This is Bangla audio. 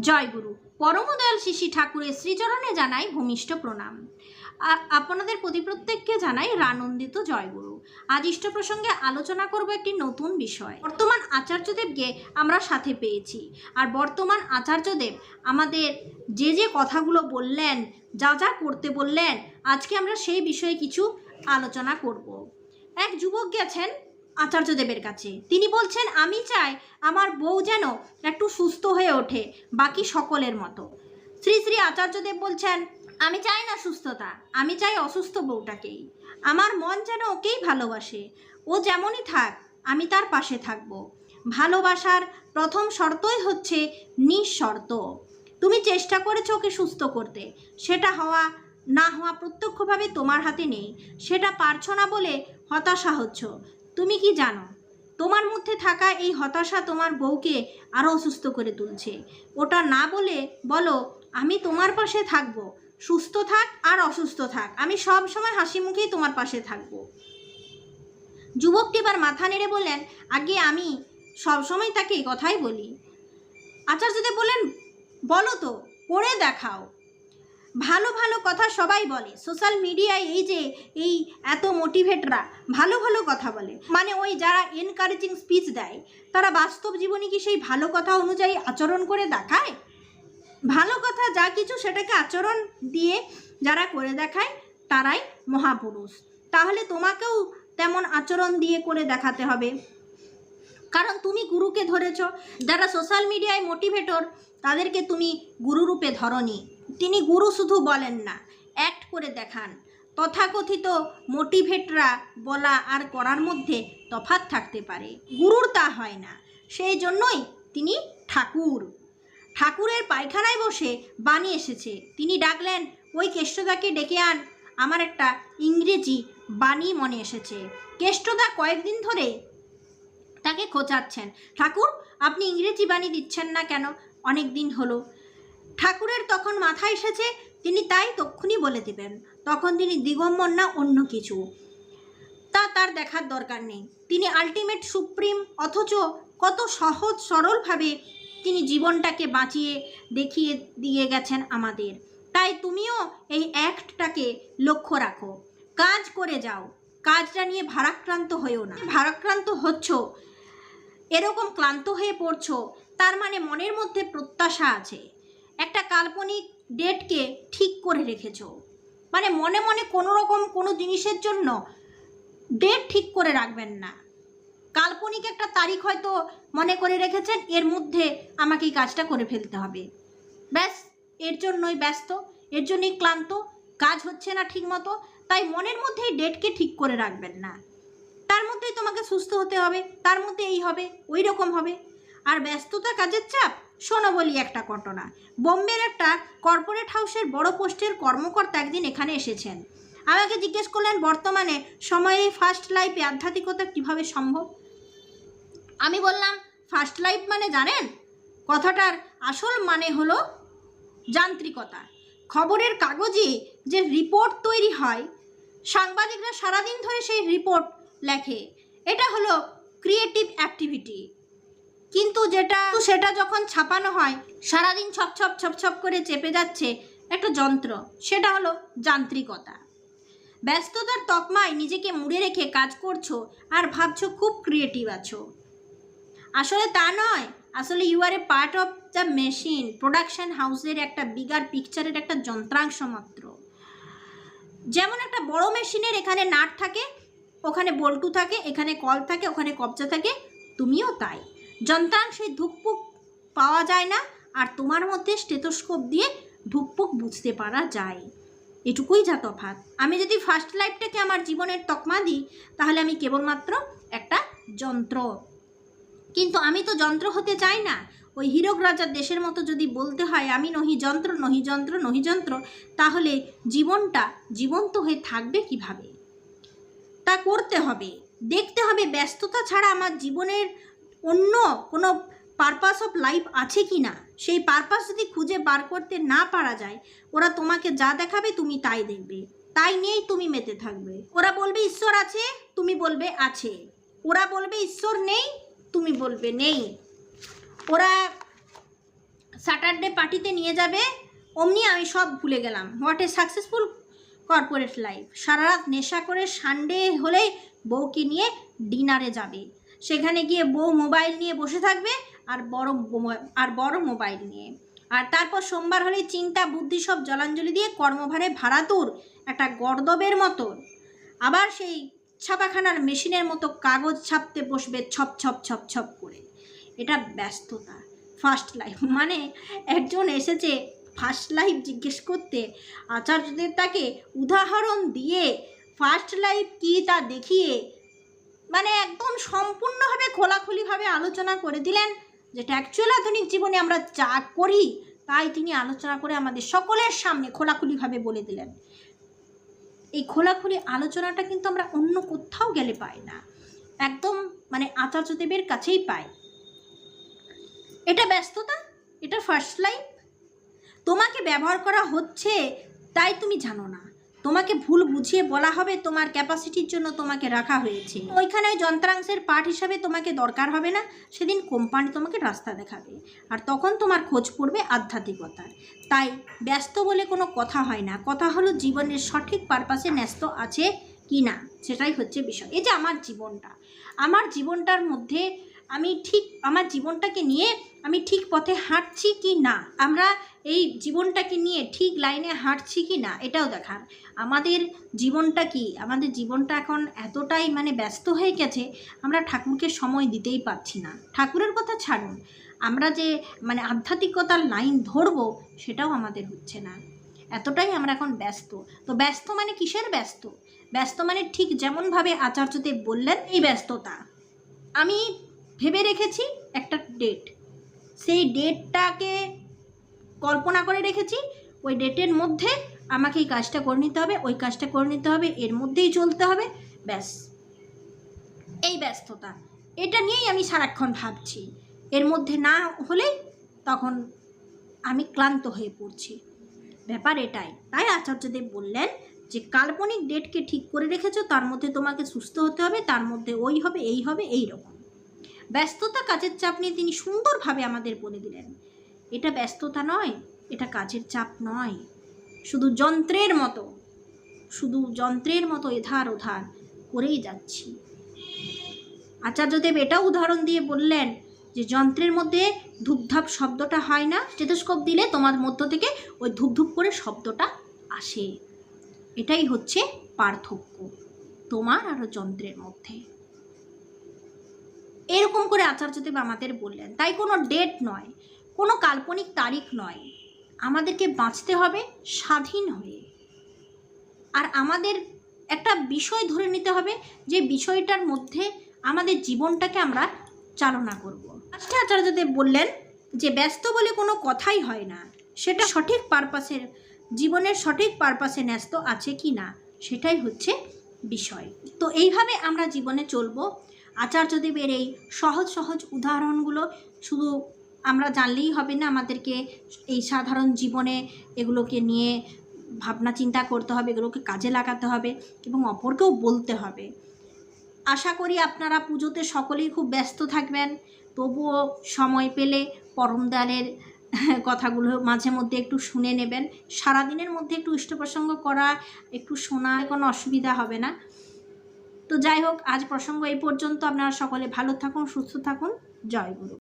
জয়গুরু পরমদয়াল শিশি ঠাকুরের শ্রীচরণে জানাই ভূমিষ্ঠ প্রণাম। আপনাদের প্রতি প্রত্যেককে জানাই রানন্দিত জয়গুরু আজ ইষ্ট প্রসঙ্গে আলোচনা করব একটি নতুন বিষয়। বর্তমান আচার্যদেবকে আমরা সাথে পেয়েছি। আর বর্তমান আচার্যদেব আমাদের যে যে কথাগুলো বললেন, যা যা করতে বললেন, আজকে আমরা সেই বিষয়ে কিছু আলোচনা করব। এক যুবক গেছেন আচার্যদেবের কাছে। তিনি বলছেন, আমি চাই আমার বউ যেন একটু সুস্থ হয়ে ওঠে, বাকি সকলের মতো। শ্রী শ্রী আচার্যদেব বলছেন, আমি চাই না সুস্থতা, আমি চাই অসুস্থ বউটাকেই। আমার মন যেন ওকেই ভালোবাসে। ও যেমনই থাক, আমি তার পাশে থাকব। ভালোবাসার প্রথম শর্তই হচ্ছে নিঃশর্ত। তুমি চেষ্টা করেছ ওকে সুস্থ করতে। সেটা হওয়া, না হওয়া প্রত্যক্ষভাবে তোমার হাতে নেই। সেটা পারছ না বলে হতাশা হচ্ছ। তুমি কি জানো? তোমার মধ্যে থাকা এই হতাশা তোমার বউকে আরও অসুস্থ করে তুলছে। ওটা না বলে বলো, আমি তোমার পাশে থাকব। সুস্থ থাক আর অসুস্থ থাক। আমি সব সময় হাসি মুখেই তোমার পাশে থাকব। যুবকটি এবার মাথা নেড়ে বললেন, আগে আমি সবসময় তাকে এই কথাই বলি। আচার্যদেব বললেন, বলো তো করে দেখাও। ভালো ভালো কথা সবাই বলে। সোশ্যাল মিডিয়ায় এই যে, এই এত মোটিভেটরা ভালো ভালো কথা বলে। মানে ওই যারা এনকারেজিং স্পিচ দেয়, তারা বাস্তব জীবনে কি সেই ভালো কথা অনুযায়ী আচরণ করে দেখায়? ভালো কথা যা কিছু সেটাকে আচরণ দিয়ে যারা করে দেখায়, তারাই মহাপুরুষ। তাহলে তোমাকেও তেমন আচরণ দিয়ে করে দেখাতে হবে। কারণ তুমি গুরুকে ধরেছ, যারা সোশ্যাল মিডিয়ায় মোটিভেটর তাদেরকে তুমি গুরুরূপে ধরনি। তিনি গুরু শুধু বলেন না অ্যাক্ট করে দেখান। তথাকথিত মোটিভেটরা বলা আর করার মধ্যে তফাৎ থাকতে পারে। গুরুর তা হয় না, সেই জন্যই তিনি ঠাকুর। ঠাকুরের পায়খানায় বসে বাণী এসেছে। তিনি ডাকলেন, ওই কেষ্টদাকে ডেকে আন। আমার একটা ইংরেজি বাণী মনে এসেছে। কেষ্টদা কয়েকদিন ধরে তাকে খোঁচাচ্ছেন। ঠাকুর, আপনি ইংরেজি বাণী দিচ্ছেন না কেন? অনেক দিন হলো। ঠাকুরের তখন মাথায় এসেছে, তিনি তাই তক্ষুনি বলে দেবেন। তখন তিনি দিগম্বর না অন্য কিছু। তা তার দেখার দরকার নেই। তিনি আলটিমেট সুপ্রিম অথচ কত সহজ সরলভাবে তিনি জীবনটাকে বাঁচিয়ে, দেখিয়ে দিয়ে গেছেন আমাদের। তাই তুমিও এই অ্যাক্টটাকে লক্ষ্য রাখো। কাজ করে যাও। কাজটা নিয়ে ভারাক্রান্ত হয়েও না। ভারাক্রান্ত হচ্ছ, এরকম ক্লান্ত হয়ে পড়ছো, তার মানে মনের মধ্যে প্রত্যাশা আছে। একটা কাল্পনিক ডেটকে ঠিক করে রেখেছো। মানে মনে মনে কোনো রকম কোনো জিনিসের জন্য ডেট ঠিক করে রাখবেন না। কাল্পনিক একটা তারিখ হয়তো মনে করে রেখেছেন, এর মধ্যে আমাকে এই কাজটা করে ফেলতে হবে। ব্যাস, এর জন্যই ব্যস্ত, এর জন্যই ক্লান্ত, কাজ হচ্ছে না ঠিক মতো তাই মনের মধ্যেই ডেটকে ঠিক করে রাখবেন না। তার মধ্যেই তোমাকে সুস্থ হতে হবে, তার মধ্যে এই হবে, ওই রকম হবে। আর ব্যস্ততা কাজের চাপ শোনো বলি একটা ঘটনা। বোম্বের একটা কর্পোরেট হাউসের বড় পোস্টের কর্মকর্তা একদিন এখানে এসেছেন। আমাকে জিজ্ঞেস করলেন, বর্তমানে সময়ে ফার্স্ট লাইফে আধ্যাত্মিকতা কীভাবে সম্ভব? আমি বললাম ফার্স্ট লাইফ মানে জানেন? কথাটার আসল মানে হলো যান্ত্রিকতা। খবরের কাগজে যে রিপোর্ট তৈরি হয়, সাংবাদিকরা সারাদিন ধরে সেই রিপোর্ট লেখে। এটা হলো ক্রিয়েটিভ অ্যাক্টিভিটি কিন্তু যেটা সেটা যখন ছাপানো হয়, সারাদিন ছপ ছপ ছপ ছপ করে চেপে যাচ্ছে একটা যন্ত্র, সেটা হলো যান্ত্রিকতা। ব্যস্ততার তকমায় নিজেকে মুড়ে রেখে কাজ করছ আর ভাবছ খুব ক্রিয়েটিভ আছো। আসলে তা নয়, আসলে you are a part of the machine production হাউসের একটা বিগার পিকচারের একটা যন্ত্রাংশ মাত্র। যেমন একটা বড় মেশিনের এখানে নাট থাকে, ওখানে বল্টু থাকে, এখানে কল থাকে, ওখানে কবজা থাকে, তুমিও তাই। যন্ত্রাংশে ধুকপুক পাওয়া যায় না আর তোমার মধ্যে স্টেথোস্কোপ দিয়ে ধুকপুক বুঝতে পারা যায়। এটুকুই যা তফাৎ। আমি যদি ফার্স্ট লাইফটাকে আমার জীবনের তকমা দিই, তাহলে আমি কেবলমাত্র একটা যন্ত্র। কিন্তু আমি তো যন্ত্র হতে চাই না। ওই হীরক রাজার দেশের মতো যদি বলতে হয়, আমি নহি যন্ত্র নহি যন্ত্র নহি যন্ত্র, তাহলে জীবনটা জীবন্ত হয়ে থাকবে কীভাবে? তা করতে হবে। দেখতে হবে ব্যস্ততা ছাড়া আমার জীবনের অন্য কোনো পারপাস অফ লাইফ আছে কি না? সেই পারপাস যদি খুঁজে বার করতে না পারা যায়, ওরা তোমাকে যা দেখাবে তুমি তাই দেখবে। তাই নিয়েই তুমি মেতে থাকবে। ওরা বলবে, ঈশ্বর আছে, তুমি বলবে, আছে। ওরা বলবে, ঈশ্বর নেই, তুমি বলবে, নেই। ওরা স্যাটারডে পার্টিতে নিয়ে যাবে। অমনি আমি সব ভুলে গেলাম। What a successful corporate life সারা রাত নেশা করে সানডে হলেই বউকে নিয়ে ডিনারে যাবে। সেখানে গিয়ে বউ মোবাইল নিয়ে বসে থাকবে আর বড় আর বড় মোবাইল নিয়ে। আর তারপর সোমবার হলে চিন্তা, বুদ্ধি সব জলাঞ্জলি দিয়ে কর্মভারে ভাড়াতুর একটা গর্দবের মতো। আবার সেই ছাপাখানার মেশিনের মতো কাগজ ছাপতে বসবে ছপ ছপ ছপ ছপ করে। এটা ব্যস্ততা ফার্স্ট লাইফ মানে একজন এসেছে ফার্স্ট লাইফ জিজ্ঞেস করতে, আচার্যদেব তাকে উদাহরণ দিয়ে ফার্স্ট লাইফ কী তা দেখিয়ে মানে একদম সম্পূর্ণভাবে খোলাখুলিভাবে আলোচনা করে দিলেন যেটা অ্যাকচুয়াল আধুনিক জীবনে আমরা যা করি, তাই তিনি আলোচনা করে আমাদের সকলের সামনে খোলাখুলিভাবে বলে দিলেন। এই খোলাখুলি আলোচনাটা কিন্তু আমরা অন্য কোথাও গেলে পাই না। একদম মানে আচার্যদেবের কাছেই পাই। এটা ব্যস্ততা, এটা ফার্স্ট লাইফ তোমাকে ব্যবহার করা হচ্ছে, তাই তুমি জানো না। তোমাকে ভুল বুঝিয়ে বলা হবে, তোমার ক্যাপাসিটির জন্য তোমাকে রাখা হয়েছে। ওইখানে ওই যন্ত্রাংশের পার্ট হিসাবে তোমাকে দরকার হবে না, সেদিন কোম্পানি তোমাকে রাস্তা দেখাবে। আর তখন তোমার খোঁজ পড়বে আধ্যাত্মিকতার। তাই ব্যস্ত বলে কোনো কথা হয় না, কথা হলো জীবনের সঠিক পারপাসে ন্যস্ত আছে কি না সেটাই হচ্ছে বিষয়। এই যে আমার জীবনটা, আমার জীবনটার মধ্যে আমি ঠিক, আমার জীবনটাকে নিয়ে আমি ঠিক পথে হাঁটছি কি না? আমরা এই জীবনটাকে নিয়ে ঠিক লাইনে হাঁটছি কি না? এটাও দেখার আমাদের জীবনটা কি? আমাদের জীবনটা এখন এতটাই মানে ব্যস্ত হয়ে গেছে, আমরা ঠাকুরকে সময় দিতেই পারছি না। ঠাকুরের কথা ছাড়ুন। আমরা যে মানে আধ্যাত্মিকতার লাইন ধরবো, সেটাও আমাদের হচ্ছে না। এতটাই আমরা এখন ব্যস্ত। তো ব্যস্ত মানে কিসের ব্যস্ত? ব্যস্ত মানে ঠিক যেমনভাবে আচার্যদেব বললেন, এই ব্যস্ততা। আমি ভেবে রেখেছি একটা ডেট সেই ডেটটাকে কল্পনা করে রেখেছি, ওই ডেটের মধ্যে আমাকে এই কাজটা করে নিতে হবে, ওই কাজটা করে নিতে হবে, এর মধ্যেই চলতে হবে, ব্যাস। এই ব্যস্ততা। এটা নিয়েই আমি সারাক্ষণ ভাবছি। এর মধ্যে না হলেই তখন আমি ক্লান্ত হয়ে পড়ছি। ব্যাপার এটাই। তাই আচার্যদেব বললেন যে, কাল্পনিক ডেটকে ঠিক করে রেখেছো, তার মধ্যে তোমাকে সুস্থ হতে হবে, তার মধ্যে ওই হবে, এই হবে, এই রকম। ব্যস্ততা কাজের চাপ নিয়ে তিনি সুন্দরভাবে আমাদের বলে দিলেন। এটা ব্যস্ততা নয়, এটা কাজের চাপ নয়। শুধু যন্ত্রের মতো, শুধু যন্ত্রের মতো এধার ওধার করেই যাচ্ছি। আচার্যদেব এটা উদাহরণ দিয়ে বললেন যে যন্ত্রের মধ্যে ধূপধাপ শব্দটা হয় না, স্টেথোস্কোপ দিলে তোমার মধ্য থেকে ওই ধূপধূপ করে শব্দটা আসে। এটাই হচ্ছে পার্থক্য তোমার আর যন্ত্রের মধ্যে। এরকম করে আচার্যদেব আমাদের বললেন। তাই কোনো ডেট নয়, কোনো কাল্পনিক তারিখ নয়। আমাদেরকে বাঁচতে হবে স্বাধীন হয়ে। আর আমাদের একটা বিষয় ধরে নিতে হবে যে বিষয়টার মধ্যে আমাদের জীবনটাকে আমরা চালনা করব। আজকে আচার্যদেব বললেন যে ব্যস্ত বলে কোনো কথাই হয় না। সেটা সঠিক পারপাসের জীবনের সঠিক পারপাসে ন্যস্ত আছে কি না, সেটাই হচ্ছে বিষয়। তো এইভাবে আমরা জীবনে চলবো। আচার্যদেবের এই সহজ সহজ উদাহরণগুলো শুধু আমরা জানলেই হবে না, আমাদেরকে এই সাধারণ জীবনে এগুলোকে নিয়ে ভাবনা চিন্তা করতে হবে, এগুলোকে কাজে লাগাতে হবে এবং অপরকেও বলতে হবে। আশা করি আপনারা পুজোতে সকলেই খুব ব্যস্ত থাকবেন। তবুও সময় পেলে পরমদানের কথাগুলো মাঝে মধ্যে একটু শুনে নেবেন। সারাদিনের মধ্যে একটু ইষ্টপ্রসঙ্গ করা, একটু শোনা, কোনো অসুবিধা হবে না। তো যাই হোক, আজ প্রসঙ্গ এই পর্যন্ত। আপনারা সকলে ভালো থাকুন, সুস্থ থাকুন। জয় গুরু।